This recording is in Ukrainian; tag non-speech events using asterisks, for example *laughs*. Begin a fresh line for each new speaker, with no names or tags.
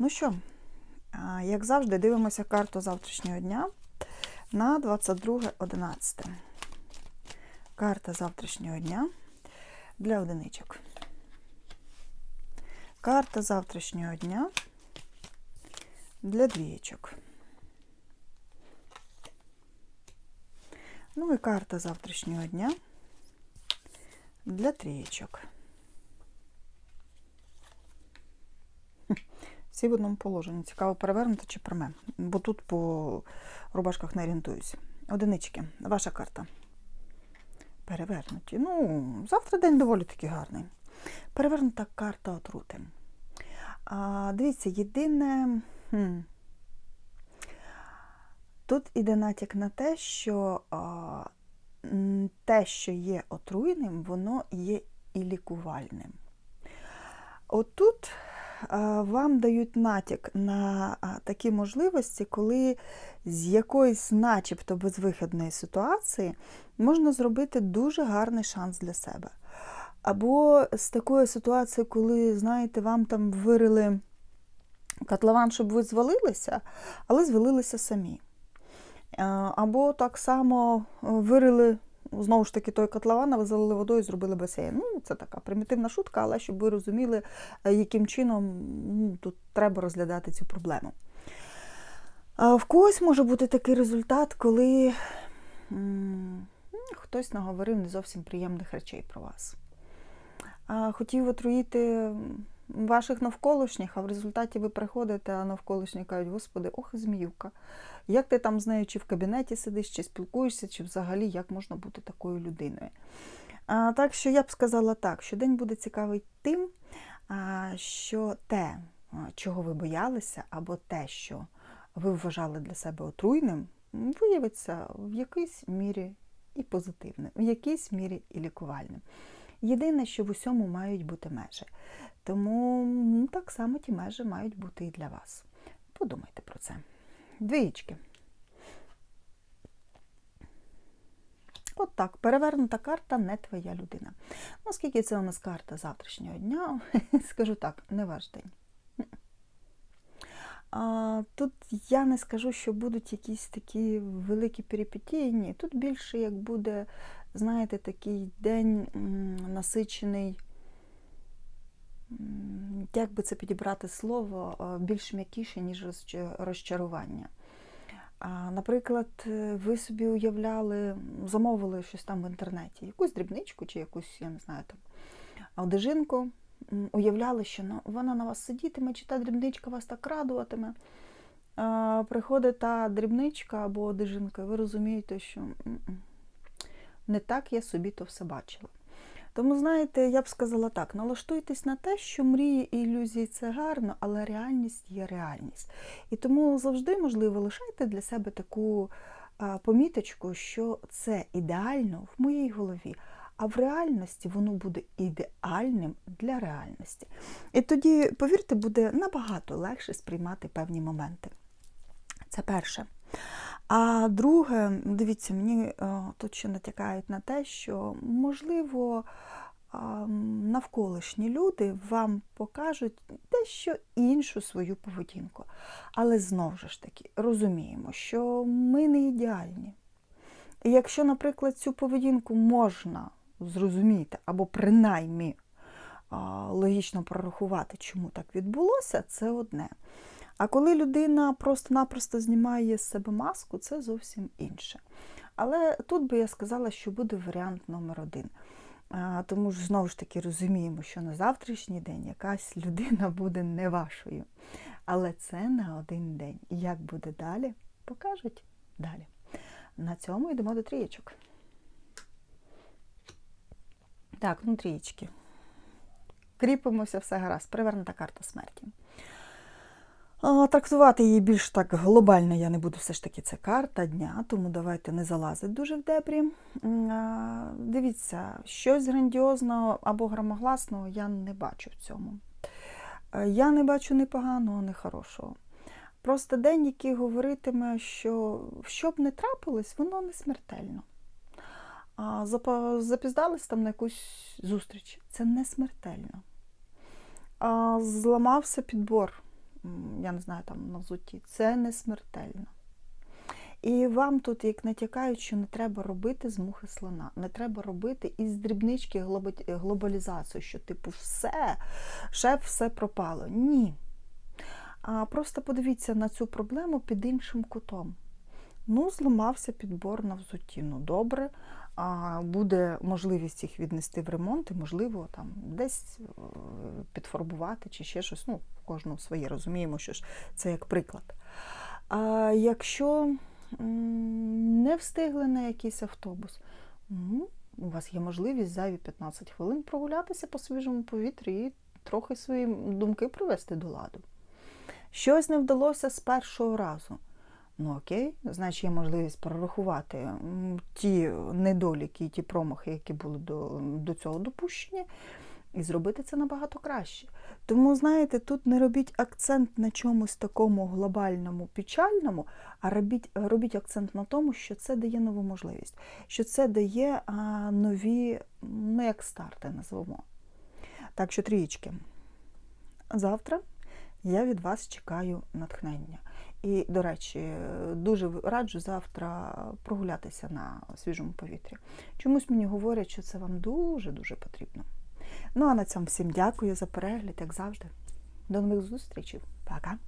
Ну що, як завжди, дивимося карту завтрашнього дня на 22.11. Карта завтрашнього дня для одиничок. Карта завтрашнього дня для двієчок. Ну і карта завтрашнього дня для трієчок. Всі в одному положенні. Цікаво, перевернути чи пряме. Бо тут по рубашках не орієнтуюсь. Одинички. Ваша карта. Перевернуті. Ну, завтра день доволі таки гарний. Перевернута карта отрути. А, Дивіться, єдине. Хм, тут іде натяк на те, що а, те, що є отруйним, воно є і лікувальним. Отут вам дають натяк на такі можливості, коли з якоїсь, начебто, безвихідної ситуації можна зробити дуже гарний шанс для себе. Або з такої ситуації, коли, знаєте, вам там вирили котлован, щоб ви звалилися, але звалилися самі. Або так само вирили знову ж таки той котлован, ви залили водою і зробили басейн. Ну, це така примітивна шутка, але щоб ви розуміли, е, яким чином ну, тут треба розглядати цю проблему. А в когось може бути такий результат, коли м, хтось наговорив не зовсім приємних речей про вас. А, хотів отруїти ваших навколишніх, а в результаті ви приходите, а навколишні кажуть, господи, ох, зміюка. Як ти там з нею чи в кабінеті сидиш, чи спілкуєшся, чи взагалі як можна бути такою людиною? А, так що я б сказала так, що день буде цікавий тим, а, що те, чого ви боялися, або те, що ви вважали для себе отруйним, виявиться в якійсь мірі і позитивним, в якійсь мірі і лікувальним. Єдине, що в усьому мають бути межі. Тому ну, так само ті межі мають бути і для вас. Подумайте про це. Двієчки. От так, перевернута карта не твоя людина. Оскільки це у нас карта завтрашнього дня, *laughs* скажу так, не ваш день. А, Тут я не скажу, що будуть якісь такі великі перипетії. Ні, тут більше як буде, знаєте, такий день насичений, як би це підібрати слово, більш м'якіше, ніж розчарування. Наприклад, е, ви собі уявляли, замовили щось там в інтернеті, якусь дрібничку чи якусь, я не знаю, там одежинку, уявляли, що на- вона на вас сидітиме, чи та дрібничка вас так радуватиме. Приходить та дрібничка або одежинка, і ви розумієте, що не так я собі то все бачила. Тому, знаєте, я б сказала так: налаштуйтесь на те, що мрії і ілюзії це гарно, але реальність є реальність. І тому завжди, можливо, лишайте для себе таку поміточку, що це ідеально в моїй голові, а в реальності воно буде ідеальним для реальності. І тоді, повірте, буде набагато легше сприймати певні моменти. Це перше. А друге, дивіться, мені е, тут ще натякають на те, що можливо навколишні люди вам покажуть дещо іншу свою поведінку. Але знову ж таки розуміємо, що ми не ідеальні. І якщо, наприклад, цю поведінку можна зрозуміти, або принаймні логічно прорахувати, чому так відбулося, це одне. А коли людина просто-напросто знімає з себе маску, це зовсім інше. Але тут би я сказала, що буде варіант номер один. Тому ж знову ж таки розуміємо, що на завтрашній день якась людина *laughs* буде не вашою. Але це на один день. І як буде далі, покажуть далі. На цьому йдемо до трієчок. Так, ну трієчки. Кріпимося, все гаразд. Привернута карта смерті. Трактувати її більш так глобально я не буду, все ж таки це карта дня, тому давайте не залазити дуже в дебрі. Дивіться, щось грандіозного або громогласного я не бачу в цьому. Е, Я не бачу ні поганого, ні хорошого. Просто день, який говоритиме, що що б не трапилось, воно не смертельно. А запіздались там на якусь зустріч. Це не смертельно. А, зламався підбор я не знаю, там на взутті, це не смертельно. І вам тут, як натякають, що не треба робити з мухи слона, не треба робити із дрібнички глоба- глобалізацію, що типу все, шеф, все пропало. Ні. А просто подивіться на цю проблему під іншим кутом. Ну, зламався підбор на взутті. Ну, добре, а буде можливість їх віднести в ремонт і, можливо, там десь е, підфарбувати чи ще щось. Ну, в кожного своє розуміємо, що ж це як приклад. А якщо не встигли на якийсь автобус, ну, у вас є можливість зайві 15 хвилин прогулятися по свіжому повітрі і трохи свої думки привести до ладу. Щось не вдалося з першого разу. Ну окей, значить є можливість прорахувати ті недоліки ті промахи, які були до, до цього допущені, і зробити це набагато краще. Тому, знаєте, тут не робіть акцент на чомусь такому глобальному, печальному, а робіть, робіть акцент на тому, що це дає нову можливість, що це дає а, нові, ну як старти назвемо. Так що трієчки. Завтра я від вас чекаю натхнення. І, до речі, дуже раджу завтра прогулятися на свіжому повітрі. Чомусь мені говорять, що це вам дуже-дуже потрібно. Ну а на цьому всім дякую за перегляд, як завжди. До нових зустрічей. Пока!